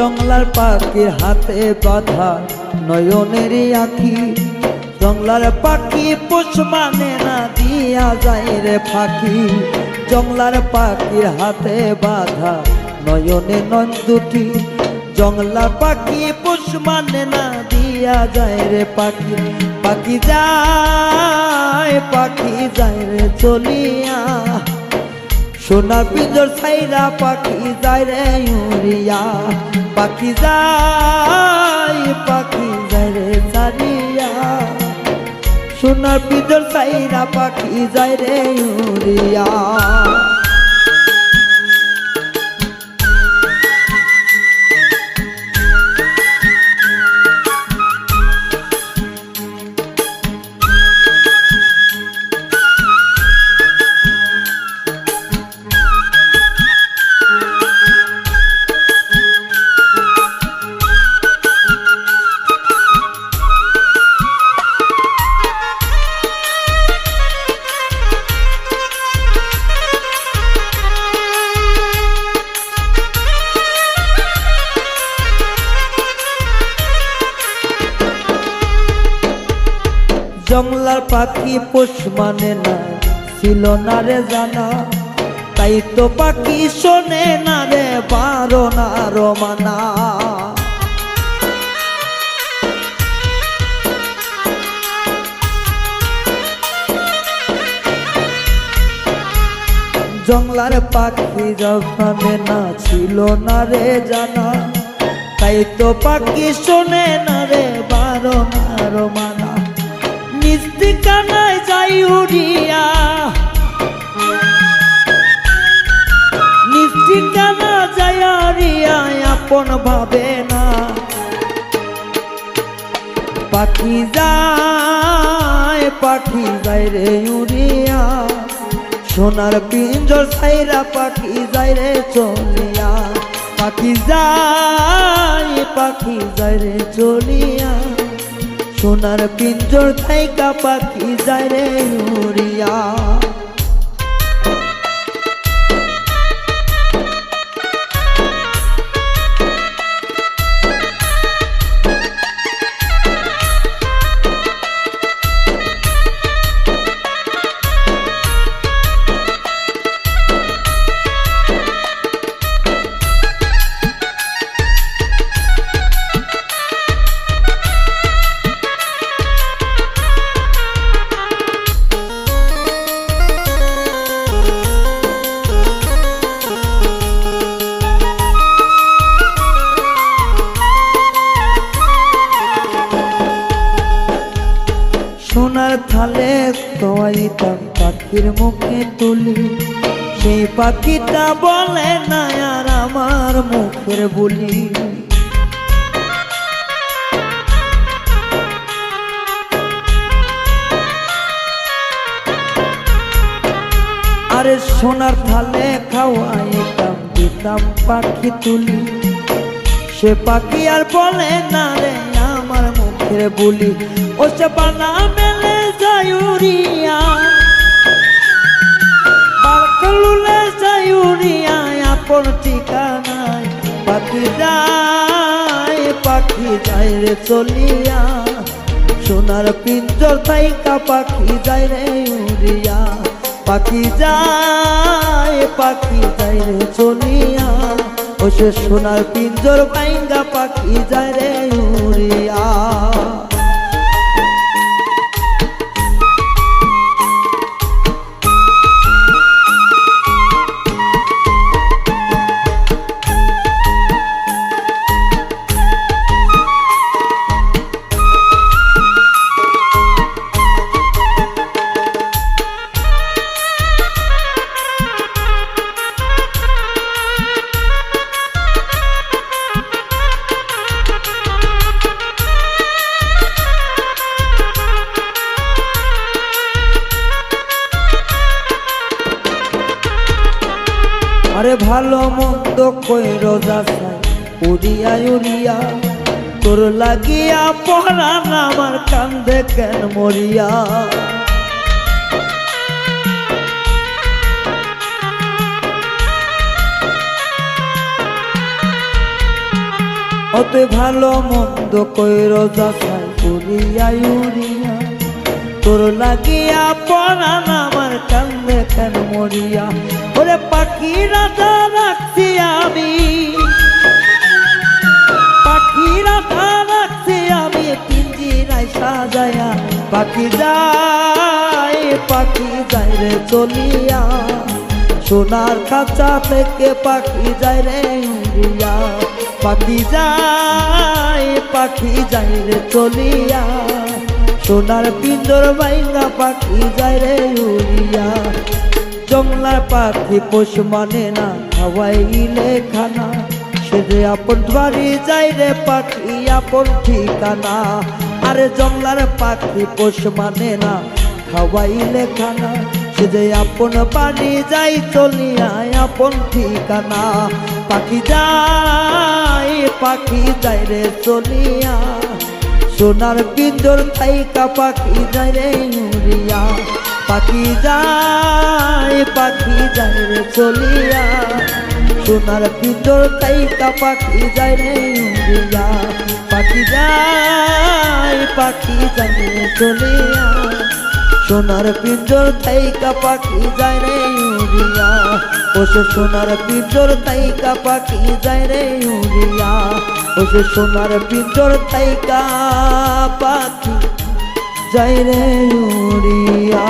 জংলার পাখির হাতে বাধা নয়নের আখি। জংলার পাখি পোষ মানে না দিয়া যায় রে পাখি জংলার পাখির হাতে বাধা, নয়নে নন দুটি। জংলার পাখি পোষ মানে না দিয়া যায় রে পাখি পাখি যায় পাখি যায় রে চলিয়া। সোনার পিঞ্জর ছাইরা পাখি যায় রে উড়িয়া পাখি যায় পাখি যায় রে সারিয়া সোনার পিঞ্জর ছাইরা পাখি যায় রে উড়িয়া জংলার পাখি পোষ মানে না, ছিল না রে জানা। তাই তো পাখি শোনে না রে, বারো না রমানা জংলার পাখি যখন না, ছিল না রে জানা। তাই তো পাখি শোনে না রে, বারো না রমানা মিষ্টি কানায় যাই উড়িয়া। মিষ্টি কানা যায় উড়িয়া আপন ভাবে না। পাখি যায় পাখি যায় রে উড়িয়া। সোনার পিঞ্জর সাইরা পাখি যায় রে চলিয়া। পাখি যায় পাখি যায় রে চলিয়া। সোনার পিঞ্জর থাইকা পাখি যায় রে উড়িয়া। সোনার থালে খাওয়াইতাম পাখির মুখে তুলি। সেই পাখিটা বলে না আর আমার মুখের বলি। আরে সোনার থালে খাওয়াইতাম দিতাম পাখি তুলি। সে পাখি আর বলে, না রে, আমার মুখের বলি। ও সে বানা মেলে যায়ুরিয়া বারকলুলে যায়ুরিয়া আপন ঠিকানায় পাখি যায় পাখি যায় চলিয়া সোনার পিঞ্জর থাইকা পাখি যায় রে উড়িয়া পাখি যায় পাখি যায় রে চলিয়া ও সে সোনার পিঞ্জর বাইঙ্গা পাখি যায় রে উড়িয়া আরে ভালো মন্দ কই রোজা চাই? উড়িয়া উড়িয়া, তোর লাগিয়া পড়ান আমার কান্দে কেন মরিয়া? অত ভালো মন্দ কইর যাচাই করিয়া উড়িয়া তোর লাগিয়া পরাণ আমার কান্দে কেন মরিয়া? ওরে পাখি রাজা রাখছি আমি। পাখি রাজা রাখছি আমি পিঞ্জিরায় সাজায়া পাখি যায় পাখি যায় রে চলিয়া। সোনার খাঁচা থেকে পাখি যায় রে উড়িয়া। পাখি যায় পাখি যায় রে চলিয়া। সোনার পিন্দর বাইঙ্গা পাখি যায় রে উড়িয়া। জংলার পাখি পোষ মানে না, খাওয়াইলে খানা। সে যে আপন বাড়ি যাই রে পাখি, আপন ঠিকানা। আরে জংলার পাখি পোষ মানে না, খাওয়াইলে খানা। সে যে আপন বাড়ি যাই চলিয়া, আপন ঠিকানা। পাখি যায় পাখি যায় রে চলিয়া। সোনার পিন্দর থাইকা পাখি যায় রে উড়িয়া পাখি যায় পাখি যায় রে চলিয়া। সোনার পিন্দর থাইকা পাখি যায় রে উড়িয়া। পাখি যায় পাখি যায় রে চলিয়া। সোনার পিঞ্জর তাইকা পাখি যায় রে উড়িয়া। ওসে সোনার পিঞ্জর তাইকা পাখি যায় রে উড়িয়া। ওসে সোনার পিঞ্জর তাইকা পাখি যাই রে উড়িয়া